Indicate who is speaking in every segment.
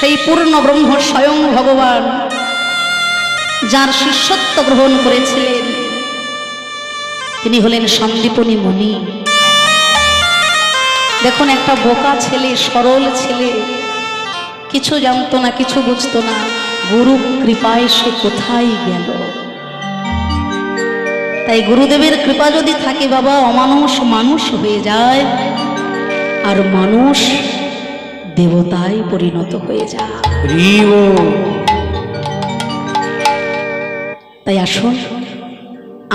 Speaker 1: সেই পূর্ণ ব্রহ্ম স্বয়ং ভগবান যার শিষ্যত্ব গ্রহণ করেছিলেন তিনি হলেন সন্দীপনী মণি দেখুন একটা বোকা ছেলে সরল ছেলে কিছু জানতো না কিছু বুঝতো না গুরু কৃপায় সে কোথায় গেল তাই গুরুদেবের কৃপা যদি থাকে বাবা অমানুষ মানুষ হয়ে যায় আর মানুষ দেবতায় পরিণত হয়ে যা তাই আসুন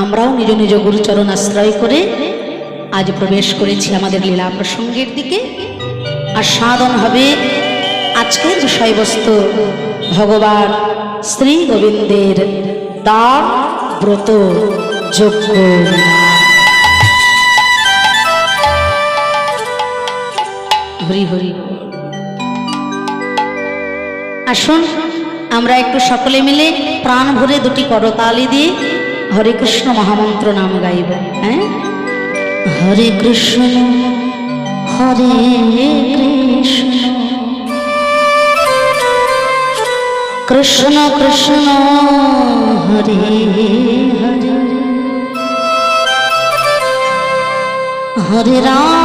Speaker 1: আমরাও নিজ নিজ গুরুচরণ আশ্রয় করে আজ প্রবেশ করেছি আমাদের লীলা প্রসঙ্গের দিকে আর সাধন হবে আজকের বিষয়বস্তু ভগবান শ্রী গোবিন্দের দাম ব্রত যোগ্য হরি হরি আসুন আমরা একটু সকলে মিলে প্রাণ ভরে দুটি করতালি দিয়ে হরে কৃষ্ণ মহামন্ত্র নাম গাইব হ্যাঁ হরে কৃষ্ণ হরে কৃষ্ণ কৃষ্ণ হরে হরে হরে রাম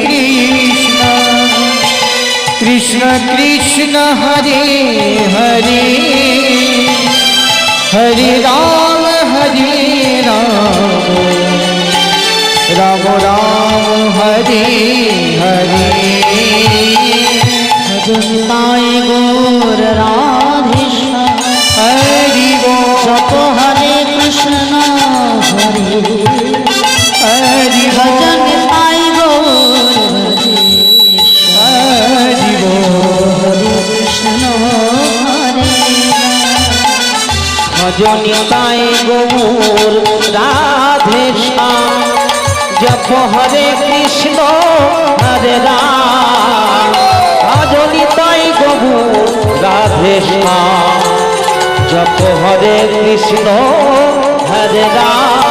Speaker 2: कृष्ण कृष्ण हरे हरे हरे राम हरे राम राम राम हरे हरे
Speaker 3: भजताय गोर राधिष्ण
Speaker 2: हरि गो
Speaker 3: सप हरे कृष्ण हरे
Speaker 2: হরে কৃষ্ণ হরে রাম তাই গবু রাধে জপ হরে কৃষ্ণ হরে রাম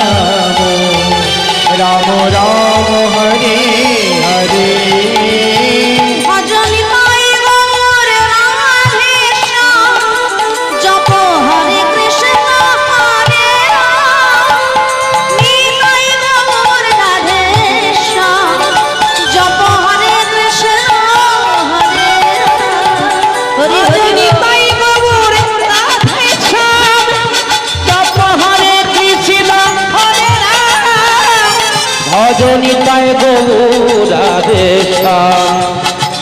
Speaker 2: মোরা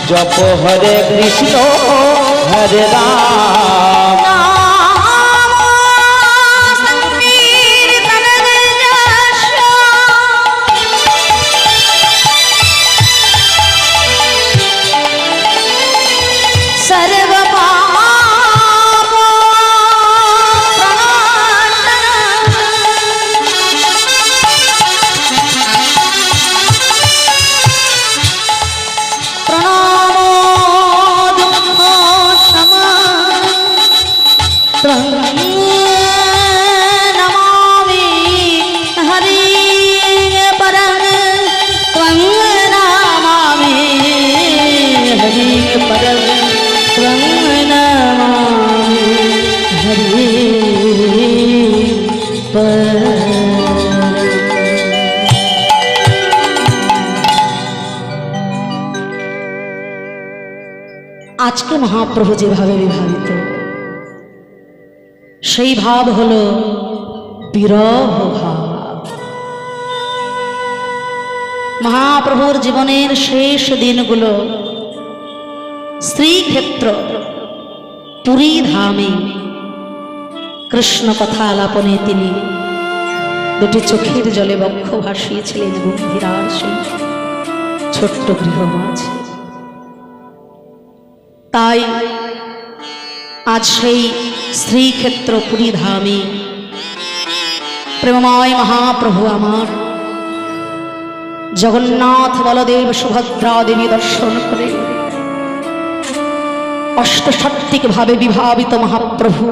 Speaker 2: জপ হরে কৃষ্ণ হরে রাম
Speaker 1: আজকে মহাপ্রভু যেভাবে বিভাবিত সেই ভাব হল বিরহ ভাব মহাপ্রভুর জীবনের শেষ দিনগুলো শ্রীক্ষেত্র পুরী ধামে কৃষ্ণ কথা আলাপনে তিনি দুটি চোখের জলে বক্ষ ভাসিয়েছিলেন গম্ভীরা ছোট্ট গৃহ মাঝে তাই আজ সেই শ্রীক্ষেত্র পুরীধামে প্রেমময় মহাপ্রভু আমার জগন্নাথ বলদেব সুভদ্রা দেবী দর্শন করে অষ্টসাত্ত্বিকভাবে বিভাবিত মহাপ্রভু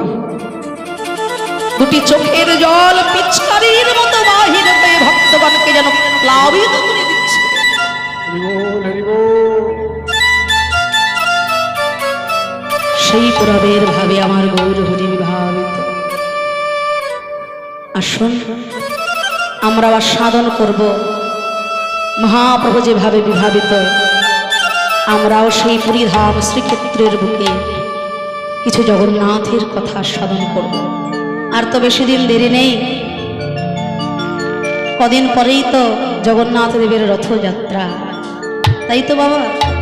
Speaker 1: দুটি চোখের জল পিচকারির মতো বাহিরে ভক্তগণকে যেন প্লাবিত করে দিচ্ছে সেই প্রবের ভাবে আমার গৌর হরি বিভাবিত আসুন আমরা আবার সাধন করব মহাপ্রভু যেভাবে বিভাবিত আমরাও সেই পরিধাম শ্রীক্ষেত্রের বুকে কিছু জগন্নাথের কথা সাধন করব আর তো বেশি দিন দেরি নেই কদিন পরেই তো জগন্নাথ দেবের রথযাত্রা তাই তো বাবা